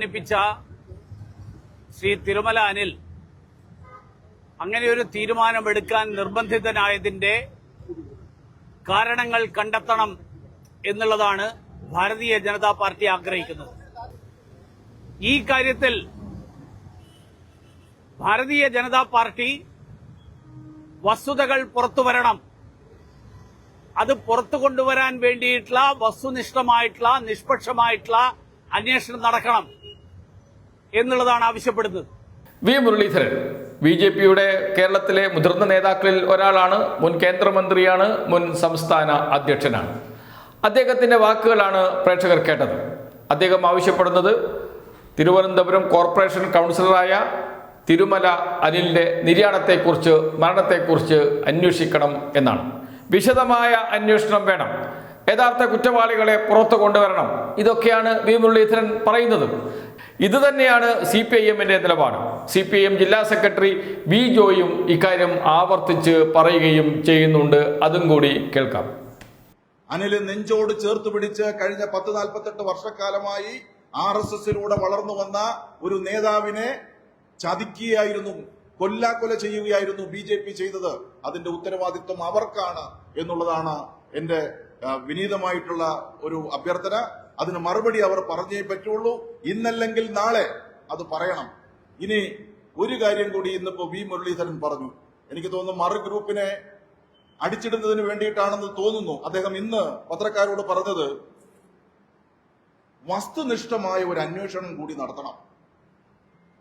ണിപ്പിച്ച ശ്രീ തിരുമല അനിൽ അങ്ങനെ ഒരു തീരുമാനമെടുക്കാൻ നിർബന്ധിതനായതിന്റെ കാരണങ്ങൾ കണ്ടെത്തണം എന്നുള്ളതാണ് ഭാരതീയ ജനതാ പാർട്ടി ആഗ്രഹിക്കുന്നത്. ഈ കാര്യത്തിൽ ഭാരതീയ ജനതാ പാർട്ടി വസ്തുതകൾ പുറത്തുവരണം അത് പുറത്തു കൊണ്ടുവരാൻ വേണ്ടിയിട്ടുള്ള വസ്തുനിഷ്ഠമായിട്ടുള്ള നിഷ്പക്ഷമായിട്ടുള്ള അന്വേഷണം നടക്കണം. എന്നുള്ളതാണ് ആവശ്യപ്പെടുന്നത്. വി മുരളീധരൻ ബി ജെ പിയുടെ കേരളത്തിലെ മുതിർന്ന നേതാക്കളിൽ ഒരാളാണ് മുൻ കേന്ദ്രമന്ത്രിയാണ് മുൻ സംസ്ഥാന അധ്യക്ഷനാണ്. അദ്ദേഹത്തിന്റെ വാക്കുകളാണ് പ്രേക്ഷകർ കേട്ടത്. അദ്ദേഹം ആവശ്യപ്പെടുന്നത് തിരുവനന്തപുരം കോർപ്പറേഷൻ കൗൺസിലറായ തിരുമല അനിലിന്റെ നിര്യാണത്തെക്കുറിച്ച് മരണത്തെക്കുറിച്ച് അന്വേഷിക്കണം എന്നാണ്. വിശദമായ അന്വേഷണം വേണം. യഥാർത്ഥ കുറ്റവാളികളെ പുറത്തു കൊണ്ടുവരണം. ഇതൊക്കെയാണ് വി മുരളീധരൻ പറയുന്നത്. ഇത് തന്നെയാണ് സി പി ഐ എമ്മിന്റെ നിലപാട്. സി പി ഐ എം ജില്ലാ സെക്രട്ടറി വി ജോയും ഇക്കാര്യം ആവർത്തിച്ച് പറയുകയും ചെയ്യുന്നുണ്ട്. അതും കൂടി കേൾക്കാം. അനിൽ നെഞ്ചോട് ചേർത്ത് പിടിച്ച് കഴിഞ്ഞ പത്ത് നാൽപ്പത്തെട്ട് വർഷക്കാലമായി ആർ എസ് എസിലൂടെ വളർന്നു വന്ന ഒരു നേതാവിനെ ചതിക്കുകയായിരുന്നു കൊല്ലാക്കൊല ചെയ്യുകയായിരുന്നു ബി ജെ പി ചെയ്തത്. അതിന്റെ ഉത്തരവാദിത്വം അവർക്കാണ് എന്നുള്ളതാണ് എന്റെ വിനീതമായിട്ടുള്ള ഒരു അഭ്യർത്ഥന. അതിന് മറുപടി അവർ പറഞ്ഞേ പറ്റുള്ളൂ. ഇന്നല്ലെങ്കിൽ നാളെ അത് പറയണം. ഇനി ഒരു കാര്യം കൂടി ഇന്നിപ്പോ വി മുരളീധരൻ പറഞ്ഞു. എനിക്ക് തോന്നുന്നു മറു ഗ്രൂപ്പിനെ അടിച്ചിടുന്നതിന് വേണ്ടിയിട്ടാണെന്ന് തോന്നുന്നു. അദ്ദേഹം ഇന്ന് പത്രക്കാരോട് പറഞ്ഞത് വസ്തുനിഷ്ഠമായ ഒരു അന്വേഷണം കൂടി നടത്തണം.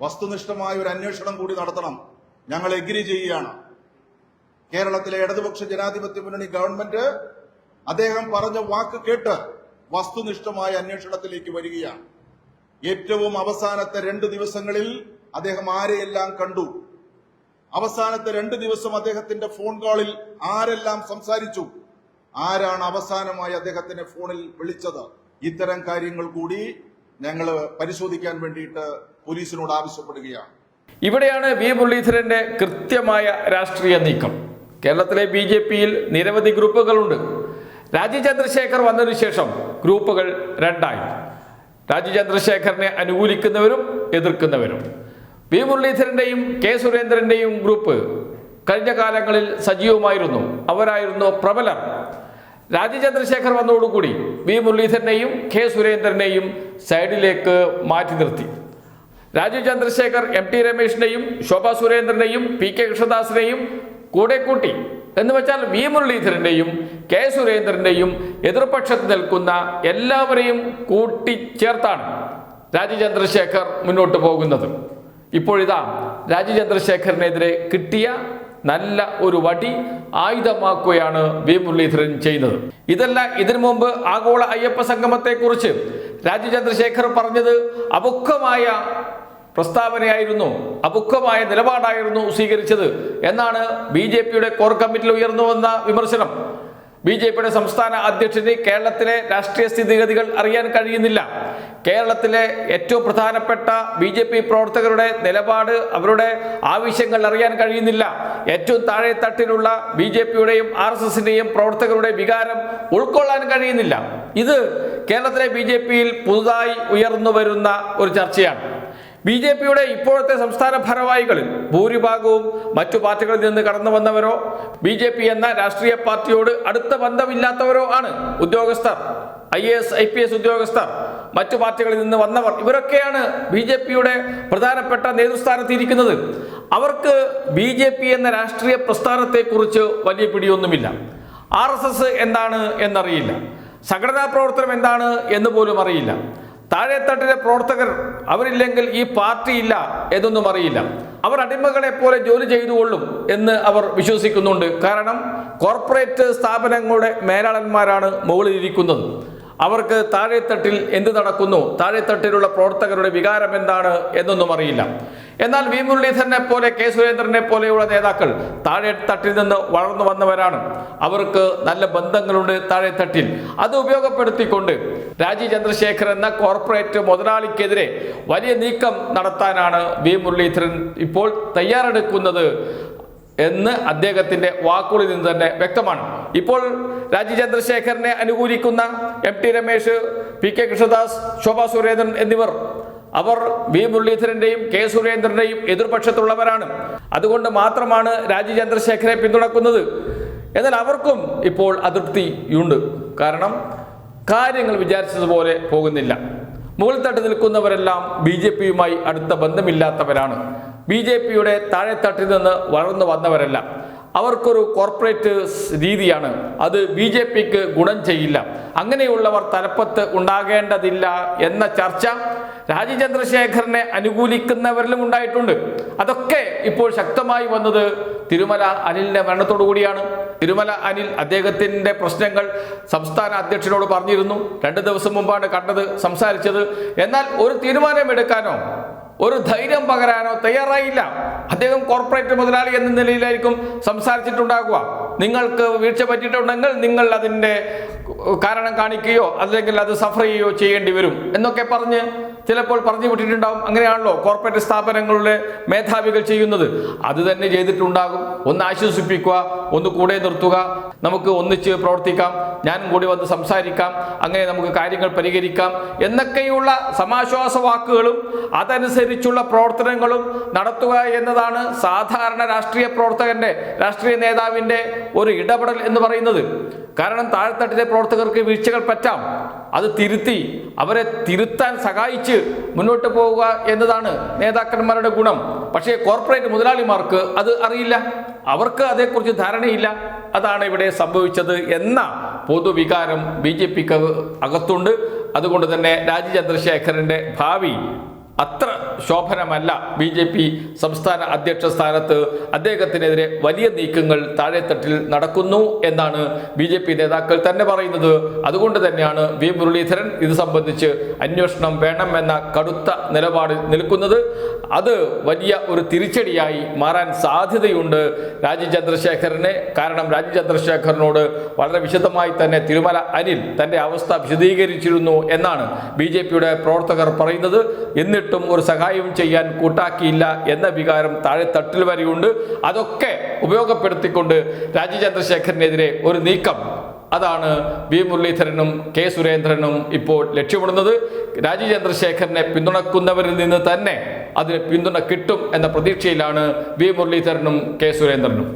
വസ്തുനിഷ്ഠമായ ഒരു അന്വേഷണം കൂടി നടത്തണം. ഞങ്ങൾ എഗ്രി ചെയ്യുകയാണ്. കേരളത്തിലെ ഇടതുപക്ഷ ജനാധിപത്യ മുന്നണി ഗവൺമെന്റ് അദ്ദേഹം പറഞ്ഞ വാക്ക് കേട്ട് വസ്തുനിഷ്ഠമായ അന്വേഷണത്തിലേക്ക് വരികയാണ്. ഏറ്റവും അവസാനത്തെ രണ്ട് ദിവസങ്ങളിൽ അദ്ദേഹം ആരെയെല്ലാം കണ്ടു? അവസാനത്തെ രണ്ട് ദിവസം അദ്ദേഹത്തിന്റെ ഫോൺ കോളിൽ ആരെല്ലാം സംസാരിച്ചു? ആരാണ് അവസാനമായി അദ്ദേഹത്തിന്റെ ഫോണിൽ വിളിച്ചത്? ഇത്തരം കാര്യങ്ങൾ കൂടി ഞങ്ങൾ പരിശോധിക്കാൻ വേണ്ടിയിട്ട് പോലീസിനോട് ആവശ്യപ്പെടുകയാണ്. ഇവിടെയാണ് വി മുരളീധരന്റെ കൃത്യമായ രാഷ്ട്രീയ നീക്കം. കേരളത്തിലെ ബി ജെ പിയിൽ നിരവധി ഗ്രൂപ്പുകളുണ്ട്. രാജീവ് ചന്ദ്രശേഖർ വന്നതിനു ശേഷം ഗ്രൂപ്പുകൾ രണ്ടായി. രാജീവ് ചന്ദ്രശേഖറിനെ അനുകൂലിക്കുന്നവരും എതിർക്കുന്നവരും. വി മുരളീധരന്റെയും കെ സുരേന്ദ്രന്റെയും ഗ്രൂപ്പ് കഴിഞ്ഞ കാലങ്ങളിൽ സജീവമായിരുന്നു. അവരായിരുന്നു പ്രബലർ. രാജീവ് ചന്ദ്രശേഖർ വന്നതോടുകൂടി വി മുരളീധരനെയും കെ സുരേന്ദ്രനെയും സൈഡിലേക്ക് മാറ്റി നിർത്തി. രാജീവ് ചന്ദ്രശേഖർ എം ടി രമേശിനെയും ശോഭാ സുരേന്ദ്രനെയും പി കെ കൃഷ്ണദാസിനെയും കൂടെ കൂട്ടി എന്ന് വെച്ചാൽ വി മുരളീധരന്റെയും കെ സുരേന്ദ്രന്റെയും എതിർപക്ഷത്ത് നിൽക്കുന്ന എല്ലാവരെയും കൂട്ടിച്ചേർത്താണ് രാജീവ് ചന്ദ്രശേഖർ മുന്നോട്ട് പോകുന്നത്. ഇപ്പോഴിതാ രാജീവ് ചന്ദ്രശേഖരനെതിരെ കിട്ടിയ നല്ല ഒരു വടി ആയുധമാക്കുകയാണ് വി മുരളീധരൻ ചെയ്യുന്നത്. ഇതല്ല ഇതിനു മുമ്പ് ആഗോള അയ്യപ്പ സംഗമത്തെക്കുറിച്ച് രാജീവ് ചന്ദ്രശേഖർ പറഞ്ഞത് അപുഖമായ പ്രസ്താവനയായിരുന്നു അപുഖമായ നിലപാടായിരുന്നു സ്വീകരിച്ചത്. എന്നാണ് ബി ജെ പിയുടെ കോർ കമ്മിറ്റിയിൽ ഉയർന്നു വന്ന വിമർശനം. ബി ജെ പിയുടെ സംസ്ഥാന അധ്യക്ഷന് കേരളത്തിലെ രാഷ്ട്രീയ സ്ഥിതിഗതികൾ അറിയാൻ കഴിയുന്നില്ല. കേരളത്തിലെ ഏറ്റവും പ്രധാനപ്പെട്ട ബി ജെ പി പ്രവർത്തകരുടെ നിലപാട് അവരുടെ ആവശ്യങ്ങൾ അറിയാൻ കഴിയുന്നില്ല. ഏറ്റവും താഴെ തട്ടിലുള്ള ബി ജെ പിയുടെയും ആർ എസ് എസിന്റെയും പ്രവർത്തകരുടെ വികാരം ഉൾക്കൊള്ളാൻ കഴിയുന്നില്ല. ഇത് കേരളത്തിലെ ബി ജെ പിയിൽ പുതുതായി ഉയർന്നു വരുന്ന ഒരു ചർച്ചയാണ്. ബി ജെ പിയുടെ ഇപ്പോഴത്തെ സംസ്ഥാന ഭാരവാഹികളിൽ ഭൂരിഭാഗവും മറ്റു പാർട്ടികളിൽ നിന്ന് കടന്നു വന്നവരോ? ബി ജെ പി എന്ന രാഷ്ട്രീയ പാർട്ടിയോട് അടുത്ത ബന്ധമില്ലാത്തവരോ ആണ് ഉദ്യോഗസ്ഥർ. I A S I P S ഉദ്യോഗസ്ഥർ. മറ്റു പാർട്ടികളിൽ നിന്ന് വന്നവർ ഇവരൊക്കെയാണ് ബി ജെ പിയുടെ പ്രധാനപ്പെട്ട നേതൃസ്ഥാനത്ത് ഇരിക്കുന്നത് അവർക്ക് ബി ജെ പി എന്ന രാഷ്ട്രീയ പ്രസ്ഥാനത്തെക്കുറിച്ച് വലിയ പിടിയൊന്നുമില്ല. ആർ എസ് എസ് എന്താണ് എന്നറിയില്ല. സംഘടനാ പ്രവർത്തനം എന്താണ് എന്ന് പോലും അറിയില്ല. താഴെത്തട്ടിലെ പ്രവർത്തകർ അവരില്ലെങ്കിൽ ഈ പാർട്ടി ഇല്ല എന്നൊന്നും അറിയില്ല. അവർ അടിമകളെ പോലെ ജോലി ചെയ്തുകൊള്ളും എന്ന് അവർ വിശ്വസിക്കുന്നുണ്ട്. കാരണം കോർപ്പറേറ്റ് സ്ഥാപനങ്ങളുടെ മേലാളന്മാരാണ് മുകളിൽ ഇരിക്കുന്നത് അവർക്ക് താഴെത്തട്ടിൽ എന്ത് നടക്കുന്നു? താഴെത്തട്ടിലുള്ള പ്രവർത്തകരുടെ വികാരം എന്താണ് എന്നൊന്നും അറിയില്ല. എന്നാൽ വി മുരളീധരനെ പോലെ കെ സുരേന്ദ്രനെ പോലെയുള്ള നേതാക്കൾ താഴെത്തട്ടിൽ നിന്ന് വളർന്നു വന്നവരാണ്. അവർക്ക് നല്ല ബന്ധങ്ങളുണ്ട് താഴെത്തട്ടിൽ. അത് ഉപയോഗപ്പെടുത്തിക്കൊണ്ട് രാജീവ് ചന്ദ്രശേഖർ എന്ന കോർപ്പറേറ്റ് മുതലാളിക്കെതിരെ വലിയ നീക്കം നടത്താനാണ് വി മുരളീധരൻ ഇപ്പോൾ തയ്യാറെടുക്കുന്നത് എന്ന് അദ്ദേഹത്തിന്റെ വാക്കുകളിൽ നിന്ന് തന്നെ വ്യക്തമാണ്. ഇപ്പോൾ രാജീവ് ചന്ദ്രശേഖരനെ അനുകൂലിക്കുന്ന M T Ramesh P K Krishnadas Shobha Surendran എന്നിവർ. അവർ വി മുരളീധരന്റെയും കെ സുരേന്ദ്രന്റെയും എതിർപക്ഷത്തുള്ളവരാണ്. അതുകൊണ്ട് മാത്രമാണ് രാജീവ് ചന്ദ്രശേഖരെ പിന്തുണക്കുന്നത്. എന്നാൽ അവർക്കും ഇപ്പോൾ അതൃപ്തിയുണ്ട്. കാരണം കാര്യങ്ങൾ വിചാരിച്ചതുപോലെ പോകുന്നില്ല. മുകൾ തട്ട് നിൽക്കുന്നവരെല്ലാം ബി ജെ പിയുമായി അടുത്ത ബന്ധമില്ലാത്തവരാണ്. ബി ജെ പിയുടെ താഴെത്തട്ടിൽ നിന്ന് വളർന്നു വന്നവരല്ല. അവർക്കൊരു കോർപ്പറേറ്റ് രീതിയാണ്. അത് ബി ജെ പിക്ക് ഗുണം ചെയ്യില്ല. അങ്ങനെയുള്ളവർ തലപ്പത്ത് ഉണ്ടാകേണ്ടതില്ല എന്ന ചർച്ച രാജീവ് ചന്ദ്രശേഖരനെ അനുകൂലിക്കുന്നവരിലും ഉണ്ടായിട്ടുണ്ട്. അതൊക്കെ ഇപ്പോൾ ശക്തമായി വന്നത് തിരുമല അനിലിന്റെ മരണത്തോടു കൂടിയാണ്. തിരുമല അനിൽ അദ്ദേഹത്തിന്റെ പ്രശ്നങ്ങൾ സംസ്ഥാന അധ്യക്ഷനോട് പറഞ്ഞിരുന്നു. രണ്ട് ദിവസം മുമ്പാണ് കണ്ടത് സംസാരിച്ചത്. എന്നാൽ ഒരു തീരുമാനമെടുക്കാനോ ഒരു ധൈര്യം പകരാനോ തയ്യാറായില്ല. അദ്ദേഹം കോർപ്പറേറ്റ് മുതലാളി എന്ന നിലയിലായിരിക്കും സംസാരിച്ചിട്ടുണ്ടാകുക. നിങ്ങൾക്ക് വീഴ്ച പറ്റിയിട്ടുണ്ടെങ്കിൽ നിങ്ങൾ അതിന്റെ കാരണം കാണിക്കുകയോ അല്ലെങ്കിൽ അത് സഫർ ചെയ്യുകയോ ചെയ്യേണ്ടി വരും എന്നൊക്കെ പറഞ്ഞ് ചിലപ്പോൾ പറഞ്ഞു വിട്ടിട്ടുണ്ടാവും. അങ്ങനെയാണല്ലോ കോർപ്പറേറ്റ് സ്ഥാപനങ്ങളുടെ മേധാവികൾ ചെയ്യുന്നത്. അത് തന്നെ ചെയ്തിട്ടുണ്ടാകും. ഒന്ന് ആശ്വസിപ്പിക്കുക ഒന്ന് കൂടെ നിർത്തുക. നമുക്ക് ഒന്നിച്ച് പ്രവർത്തിക്കാം. ഞാനും കൂടി വന്ന് സംസാരിക്കാം. അങ്ങനെ നമുക്ക് കാര്യങ്ങൾ പരിഹരിക്കാം. എന്നൊക്കെയുള്ള സമാശ്വാസ വാക്കുകളും അതനുസരിച്ചുള്ള പ്രവർത്തനങ്ങളും നടത്തുക എന്നതാണ് സാധാരണ രാഷ്ട്രീയ പ്രവർത്തകന്റെ രാഷ്ട്രീയ നേതാവിന്റെ ഒരു ഇടപെടൽ എന്ന് പറയുന്നത്. കാരണം താഴെത്തട്ടിലെ പ്രവർത്തകർക്ക് വീഴ്ചകൾ പറ്റാം. അത് തിരുത്തി അവരെ തിരുത്താൻ സഹായിച്ച് മുന്നോട്ട് പോവുക എന്നതാണ് നേതാക്കന്മാരുടെ ഗുണം. പക്ഷേ കോർപ്പറേറ്റ് മുതലാളിമാർക്ക് അത് അറിയില്ല. അവർക്ക് അതേക്കുറിച്ച് ധാരണയില്ല. അതാണ് ഇവിടെ സംഭവിച്ചത് എന്ന പൊതുവികാരം ബി ജെ പിക്ക് അകത്തുണ്ട്. അതുകൊണ്ട് തന്നെ രാജ്യ ചന്ദ്രശേഖരന്റെ ഭാവി അത്ര ശോഭനമല്ല. ബി ജെ പി സംസ്ഥാന അധ്യക്ഷ സ്ഥാനത്ത് അദ്ദേഹത്തിനെതിരെ വലിയ നീക്കങ്ങൾ താഴെത്തട്ടിൽ നടക്കുന്നു എന്നാണ് ബി ജെ പി നേതാക്കൾ തന്നെ പറയുന്നത്. അതുകൊണ്ട് തന്നെയാണ് വി. മുരളീധരൻ ഇത് സംബന്ധിച്ച് അന്വേഷണം വേണമെന്ന കടുത്ത നിലപാടിൽ നിൽക്കുന്നത്. അത് വലിയ ഒരു തിരിച്ചടിയായി മാറാൻ സാധ്യതയുണ്ട് രാജി ചന്ദ്രശേഖരന്. കാരണം രാജി ചന്ദ്രശേഖരനോട് വളരെ വിശദമായി തന്നെ തിരുമല അനിൽ തന്റെ അവസ്ഥ വിശദീകരിച്ചിരുന്നു എന്നാണ് ബി ജെ പിയുടെ പ്രവർത്തകർ പറയുന്നത്. എന്നിട്ടും ഒരു സഹായവും ചെയ്യാൻ കൂട്ടാക്കിയില്ല എന്ന വികാരം താഴെ തട്ടിൽ വരെയുണ്ട്. അതൊക്കെ ഉപയോഗപ്പെടുത്തിക്കൊണ്ട് രാജീവ് ചന്ദ്രശേഖരനെതിരെ ഒരു നീക്കം. അതാണ് വി മുരളീധരനും കെ സുരേന്ദ്രനും ഇപ്പോൾ ലക്ഷ്യമിടുന്നത്. രാജീവ് ചന്ദ്രശേഖരനെ പിന്തുണക്കുന്നവരിൽ നിന്ന് തന്നെ അതിന് പിന്തുണ കിട്ടും എന്ന പ്രതീക്ഷയിലാണ് വി മുരളീധരനും കെ സുരേന്ദ്രനും.